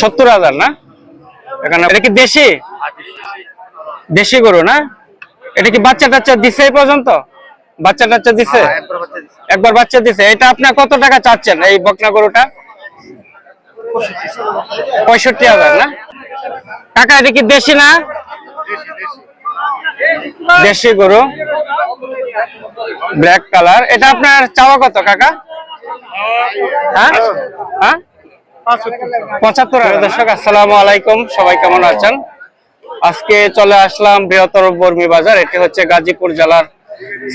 সত্তর হাজার না? এখানে এটা কি দেশি? দেশি গরু না? এটা কি বাচ্চা টাচ্চা দিছে এই পর্যন্ত? বাচ্চা টাচ্চা দিছে? একবার বাচ্চা দিছে। এটা আপনার কত টাকা চাচ্ছেন এই বকনা গরুটা? পঁয়ষট্টি হাজার না? টাকা এটা কি দেশি না? দেশি গরু। Black colour. এটা আপনার চাওয়া কত কাকা? হ্যাঁ? হ্যাঁ? পঁচাত্তর দর্শক আলাইকুম। সবাই কেমন আছেন? আজকে চলে আসলাম বৃহত্তর বর্মী বাজার। এটি হচ্ছে গাজীপুর জেলার,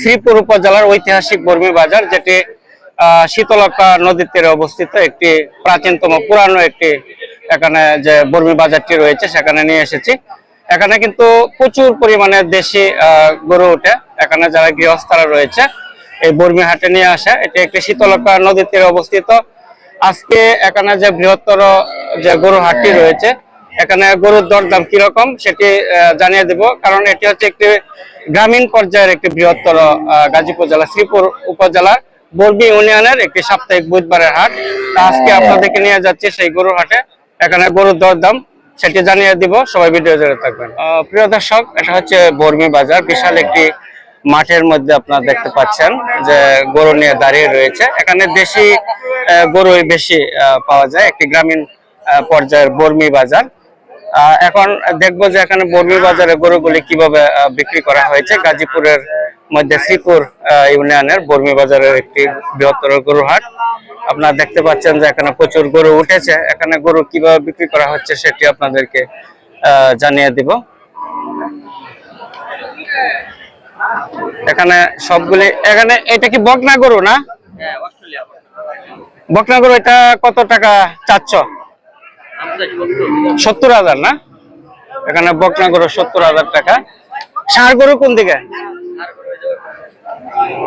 শ্রীপুর উপজেলার ঐতিহাসিক বর্মী বাজার, যেটি শীতলকা নদীর তীরে অবস্থিত একটি প্রাচীনতম, পুরানো একটি এখানে যে বর্মী বাজারটি রয়েছে, সেখানে নিয়ে এসেছি। এখানে কিন্তু প্রচুর পরিমাণে দেশি গরু ওঠে। এখানে যারা গৃহস্থরা রয়েছে, এই বর্মী হাটে নিয়ে আসে। এটি একটি শীতলকা নদীর তীরে অবস্থিত। আজকে এখানে যে বৃহত্তর যে গরু হাটটি রয়েছে, এখানে গরুর দরদাম কীরকম সেটি জানিয়ে দেব। কারণ এটি হচ্ছে একটি গ্রামীণ পর্যায়ের একটি বৃহত্তর গাজীপুর জেলা, শ্রীপুর উপজেলার বর্বি ইউনিয়নের একটি সাপ্তাহিক বুধবারের হাট। আজকে আপনাদেরকে নিয়ে যাচ্ছে সেই গরুর হাটে। এখানে গরুর দরদাম সেটি জানিয়ে দিব। সবাই ভিডিও জুড়ে থাকবেন। প্রিয় দর্শক, এটা হচ্ছে বর্মি বাজার, বিশাল একটি মাঠের মধ্যে আপনারা দেখতে পাচ্ছেন যে গরু নিয়ে দাঁড়িয়ে রয়েছে। এখানে দেশি গরুই বেশি পাওয়া যায়। একটি গ্রামীণ পর্যায়ের বর্মি বাজার। এখন দেখব যে এখানে বর্মি বাজারে গরুগুলি কীভাবে বিক্রি করা হয়েছে। গাজীপুরের মধ্যে শ্রীপুর ইউনিয়নের বর্মি বাজারের একটি বৃহত্তর গরু হাট আপনারা দেখতে পাচ্ছেন যে এখানে প্রচুর গরু উঠেছে। এখানে গরু কীভাবে বিক্রি করা হচ্ছে সেটি আপনাদেরকে জানিয়ে দিব। এখানে সবগুলি এখানে এটা কি বকনা গরু না? বকনা। গরু এটা কত টাকা চাচ্ছ? সত্তর হাজার না? এখানে বকনা গরু সত্তর হাজার টাকা। ষাঁড় গরু কোন দিকে?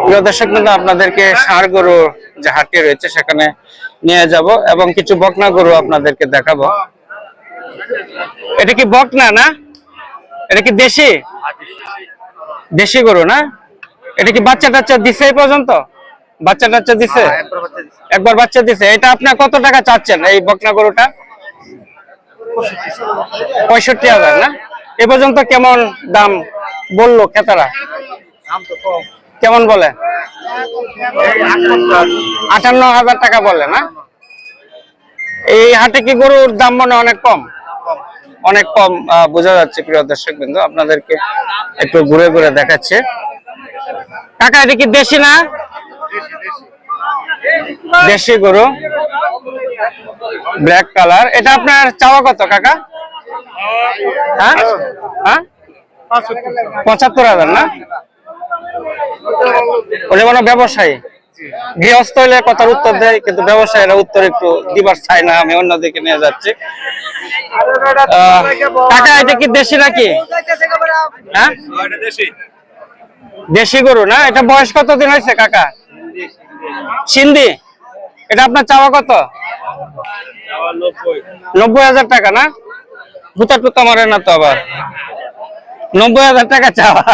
প্রিয় দর্শক কিন্তু আপনাদেরকে ষাঁড় গরু যে হাটটি রয়েছে সেখানে নিয়ে যাব এবং কিছু বকনা গরু আপনাদেরকে দেখাবো। এটা কি বকনা না? এটা কি দেশি? দেশি গরু না? এটা কি বাচ্চা টাচ্চা দিছে এই পর্যন্ত? বাচ্চা টাচ্চা দিছে? একবার বাচ্চা দিছে। এটা আপনার কত টাকা চাচ্ছেন এই বকনা গরুটা? পঁয়ষট্টি হাজার না? এ পর্যন্ত কেমন দাম বলল ক্রেতারা? কেমন বলে? আটান্ন হাজার টাকা বলে না? এই হাটে কি গরুর দাম মনে অনেক কম? অনেক কম বোঝা যাচ্ছে প্রিয় দর্শক বিন্দু আপনাদেরকে একটু ঘুরে ঘুরে দেখাচ্ছে। কাকা, এটা কি দেশি না? দেশি গরু। ব্ল্যাক কালার এটা আপনার চাওয়া কত, কাকা? হ্যাঁ? হ্যাঁ? পঁচাত্তর হাজার না? উনি কোনো ব্যবসায়ী? গৃহস্থ হলে কথার উত্তর দেয়, কিন্তু ব্যবসায়ীরা উত্তর একটু দিবার চায় না, আমি অন্যদিকে নিয়ে যাচ্ছি। কাকা, এটা কি দেশি নাকি? হ্যাঁ? দেশি গরু না? এটা বয়স কতদিন হয়েছে, কাকা? সিন্ধি? এটা আপনার চাওয়া কত? নব্বই হাজার টাকা না? ভুতা টুতা মারে না তো আবার। নব্বই হাজার টাকা চাওয়া।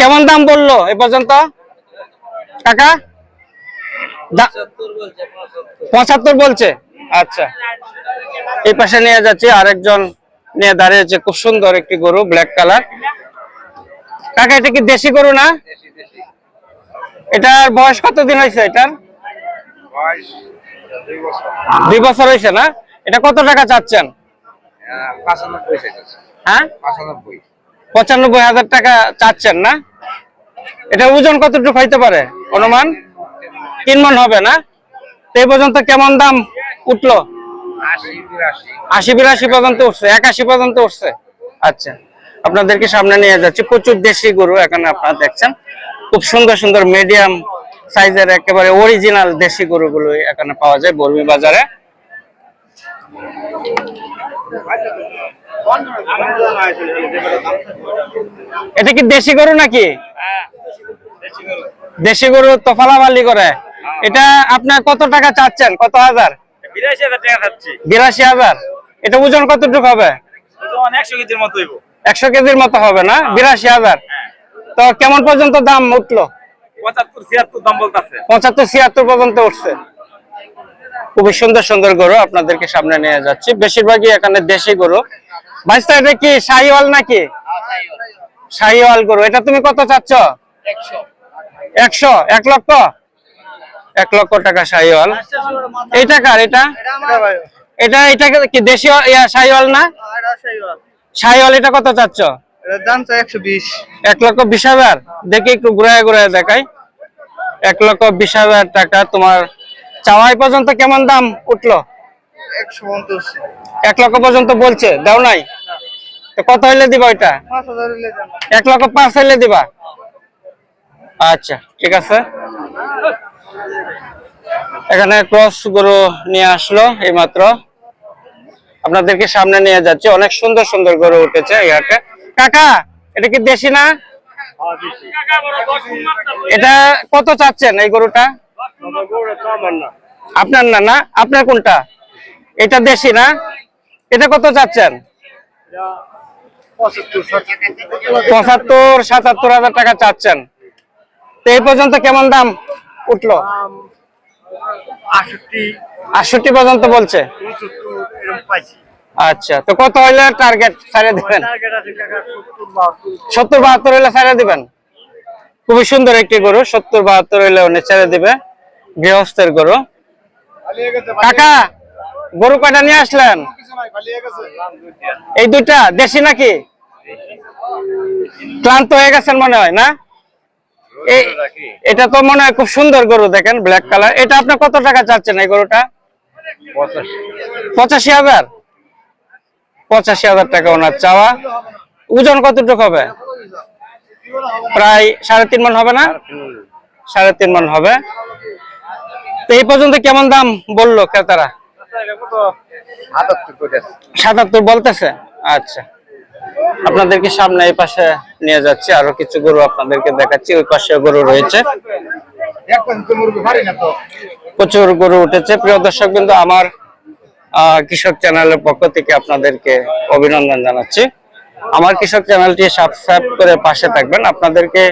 কেমন দাম বলল এ পর্যন্ত? পঁচাত্তর বলছে। আচ্ছা। এই পাশে নিয়ে যাচ্ছি, আরেকজন নিয়ে দাঁড়িয়েছে, খুব সুন্দর একটি গরু ব্ল্যাক কালার কাকা, এটা কি দেশি গরু না? এটার বয়স কতদিন হয়েছে এটার? দুই বছর হয়েছে না? এটা কত টাকা চাচ্ছেন? হ্যাঁ? পঁচানব্বই হাজার টাকা চাচ্ছেন না? এটা ওজন কতটুকু হইতে পারে? অনুমান? তিন মন হবে, না? এই পর্যন্ত কেমন দাম উঠল? আশি বিরাশি পর্যন্ত উঠছে, একাশি পর্যন্ত উঠছে। আচ্ছা আপনাদেরকে সামনে নিয়ে যাচ্ছি। প্রচুর দেশি গরু এখানে আপনারা দেখছেন। খুব সুন্দর সুন্দর মিডিয়াম সাইজের একেবারে অরিজিনাল দেশি গরুগুলো এখানে পাওয়া যায় বর্মি বাজারে। এটা কি দেশি গরু নাকি? দেশি গরু তোফালাবালি করে। এটা আপনার কত টাকা চাচ্ছেন? কত হাজার? বিরাশি হাজার এটা ওজন কতটুকু হবে? একশো কেজির মতো হবে না? বিরাশি হাজার। তো কেমন পর্যন্ত দাম উঠল? পঁচাত্তর ছিয়াত্তর পর্যন্ত উঠছে। খুবই সুন্দর সুন্দর গরু আপনাদেরকে সামনে নিয়ে যাচ্ছি। বেশিরভাগই এখানে দেশি গরু। এটা কি শাহিওয়াল নাকি? শাহিওয়াল। গরু। এটা তুমি কত চাচ্ছ? একশো এক লক্ষ? এক লক্ষ টাকা শাহিওয়াল এই টাকার এটা? এটা এটা কি দেশি শাহিওয়াল না? শাহিওয়াল এটা কত চাচ্ছ? এক লক্ষ বিশ হাজার। দেখি একটু ঘুরায় ঘুরায় দেখাই। এক লক্ষ বিশ হাজার টাকা তোমার চাওয়াই পর্যন্ত কেমন দাম উঠল? এক লক্ষ পর্যন্ত বলছে দাও নাই? তো কত হইলে দিবা ওইটা? এক লক্ষ পাঁচ হইলে দিবা? আচ্ছা ঠিক আছে। এখানে ক্রস গরু নিয়ে আসলো এইমাত্র। আপনাদেরকে সামনে নিয়ে যাচ্ছে। অনেক সুন্দর সুন্দর গরু উঠেছে এই হাটে। কাকা, এটা কি দেশি না? এটা কত চাচ্ছেন এই গরুটা? আপনার না না, আপনার কোনটা? এটা দেশি না? এটা কত চাচ্ছেন? পঁচাত্তর, সাতাত্তর হাজার টাকা চাচ্ছেন। তো এই পর্যন্ত কেমন দাম উঠল? আটষট্টি। পর্যন্ত বলছে? আচ্ছা তো কত হইলে টার্গেট ছাড়ে দিবেন? সত্তর বাহাত্তর। হইলে ছাড়ে দিবেন? খুবই সুন্দর একটি গরু সত্তর বাহাত্তর হইলে উনি ছেড়ে দিবে গৃহস্থের গরু। কাকা গরু কয়টা নিয়ে আসলেন? এই দুইটা দেশি নাকি? ক্লান্ত হয়ে গেছেন মনে হয় না? এটা তো মনে হয় খুব সুন্দর গরু দেখেন ব্ল্যাক কালার এটা আপনি কত টাকা চাচ্ছেন এই গরুটা? পঁচাশি। হাজার? পঁচাশি হাজার টাকা ওনার চাওয়া। ওজন কতটুকু হবে? প্রায় সাড়ে তিন মন হবে না? সাড়ে তিন মন হবে। তো এই পর্যন্ত কেমন দাম বলল ক্রেতারা? সাতাত্তর বলতেছে? আচ্ছা। আপনাদেরকে সামনে এই পাশে নিয়ে যাচ্ছি। আরও কিছু গরু আপনাদেরকে দেখাচ্ছি। ওই পাশে গরু রয়েছে। প্রচুর গরু উঠেছে। প্রিয় দর্শক কিন্তু আমার কৃষক চ্যানেলের পক্ষ থেকে আপনাদেরকে অভিনন্দন জানাচ্ছি। আমার কৃষক চ্যানেলটি সাবস্ক্রাইব করে পাশে থাকবেন। আপনাদেরকে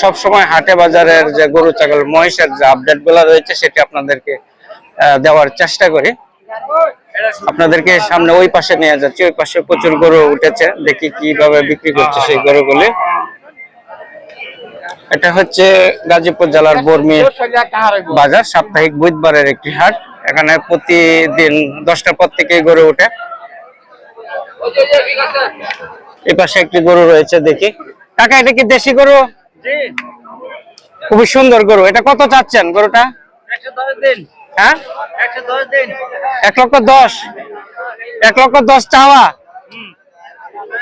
সব সময় হাটে বাজারের যে গরু, ছাগল, মহিষের যে আপডেটগুলো রয়েছে, সেটি আপনাদেরকে দেওয়ার চেষ্টা করি। আপনাদেরকে সামনে ওই পাশে নিয়ে যাচ্ছি ওই পাশে প্রচুর গরু উঠেছে দেখি কীভাবে বিক্রি করছে সেই গরুগুলি। এটা হচ্ছে গাজীপুর জেলার বর্মি বাজার সাপ্তাহিক বুধবারের একটি হাট। এখানে প্রতিদিন দশটার পর থেকে গরু ওঠে। এই পাশে একটি গরু রয়েছে দেখি। কাকা এটা কি দেশি গরু? খুবই সুন্দর গরু। এটা কত চাচ্ছেন গরুটা? হ্যাঁ? একশো এক লক্ষ দশ। এক লক্ষ দশ চাওয়া?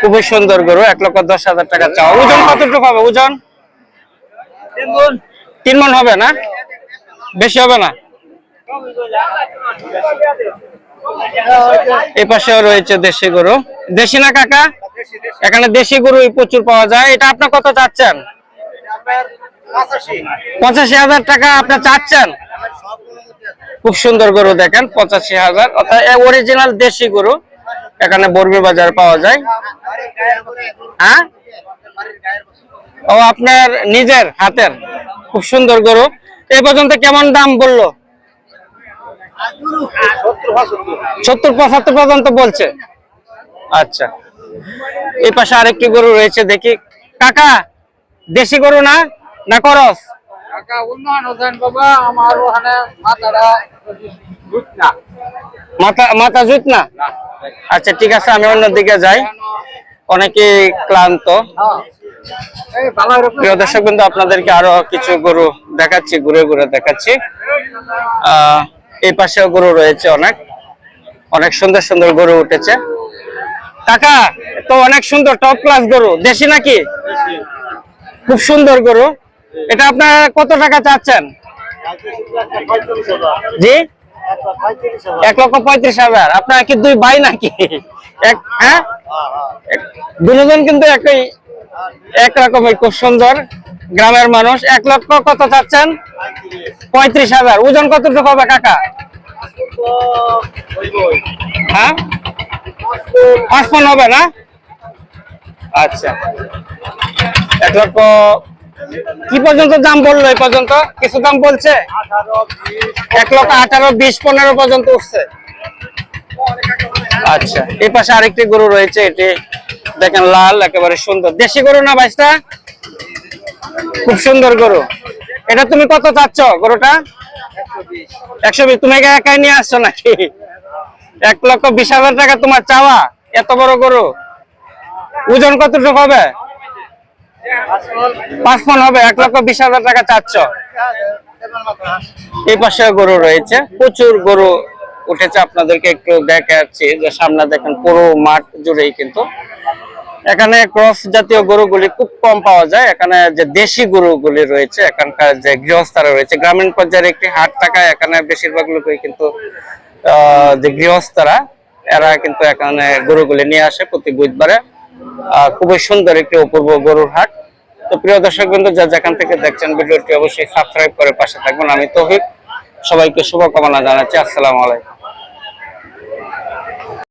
খুবই সুন্দর গরু এক লক্ষ দশ হাজার টাকা চাওয়া। ওজন কতটুকু হবে? ওজন? তিন তিন মন হবে না? বেশি হবে না? এই পাশেও রয়েছে দেশি গরু। দেশি না কাকা? এখানে দেশি গরু প্রচুর পাওয়া যায়। এটা আপনার কত চাচ্ছেন? পঁচাশি। হাজার টাকা আপনার চাচ্ছেন? খুব সুন্দর গরু দেখেন, পঁচাশি হাজার। অর্থাৎ অরিজিনাল দেশি গরু, এখানে বর্মি বাজার পাওয়া যায়। হ্যাঁ? ও আপনার নিজের, হাতের। খুব সুন্দর গরু। এই পর্যন্ত কেমন দাম বলল? সত্তর পঁচাত্তর পর্যন্ত বলছে। আচ্ছা। এই পাশে আরেকটি গরু রয়েছে, দেখি। কাকা, দেশি গরু না? না করস? উন্নয়ন হোসেন বাবা আমার ওখানে মাথাটা বুঝ না মাথা মাথা জুত না। আচ্ছা ঠিক আছে আমি অন্যদিকে যাই। অনেকে ক্লান্ত। হ্যাঁ। প্রিয় দর্শক বিন্দু আপনাদেরকে আরও কিছু গরু দেখাচ্ছি ঘুরে ঘুরে দেখাচ্ছি। আহ, এই পাশেও গরু রয়েছে অনেক। অনেক সুন্দর সুন্দর গরু উঠেছে। কাকা তো অনেক সুন্দর টপ ক্লাস গরু। দেশি নাকি? খুব সুন্দর গরু। এটা আপনার কত টাকা চাচ্ছেন? জি? এক লক্ষ পঁয়ত্রিশ হাজার। আপনার কি দুই ভাই নাকি? হ্যাঁ? দুজন কিন্তু একই একরকমই খুব সুন্দর গ্রামের মানুষ। এক লক্ষ কত চাচ্ছেন? পঁয়ত্রিশ হাজার। ওজন কতটুকু হবে কাকা? হ্যাঁ? পাঁচ হবে না? আচ্ছা। এক লক্ষ কি পর্যন্ত দাম বলল এই পর্যন্ত? কিছু দাম বলছে? এক লক্ষ আঠারো, বিশ, পনেরো পর্যন্ত উঠছে। আচ্ছা এই পাশে আরেকটি গরু রয়েছে, এটি দেখেন লাল, একেবারে সুন্দর। দেশি গরু না বাইশটা খুব সুন্দর গরু। এটা তুমি কত চাচ্ছ গরুটা? একশো বিশ। তুমি একাই নিয়ে আসছো নাকি? এক লক্ষ বিশ টাকা তোমার চাওয়া, এত বড় গরু। ওজন কতটুকু হবে? পাঁচ মন হবে, এক লক্ষ বিশ হাজার টাকা চাচ্ছ? এই পাশে গরু রয়েছে, প্রচুর গরু উঠেছে, আপনাদেরকে একটু দেখাচ্ছি, যে সামনে দেখেন পুরো মাঠ জুড়েই কিন্তু। এখানে ক্রস জাতীয় গরুগুলি খুব কম পাওয়া যায়, এখানে যে দেশি গরুগুলি রয়েছে, এখানকার যে গৃহস্থরা রয়েছে, গ্রামীণ পর্যায়ের একটি হাট থাকায় এখানে বেশিরভাগ লোকই কিন্তু যে গৃহস্থরা, এরা কিন্তু এখানে গরুগুলি নিয়ে আসে প্রতি বুধবারে। খুবই সুন্দর একটি অপূর্ব গরুর হাট। তো প্রিয় দর্শক বিন্দু যা যেখান থেকে দেখছেন ভিডিওটি অবশ্যই সাবস্ক্রাইব করে পাশে থাকবেন। আমি তহিক সবাইকে শুভকামনা জানাচ্ছি। আসসালামু আলাইকুম।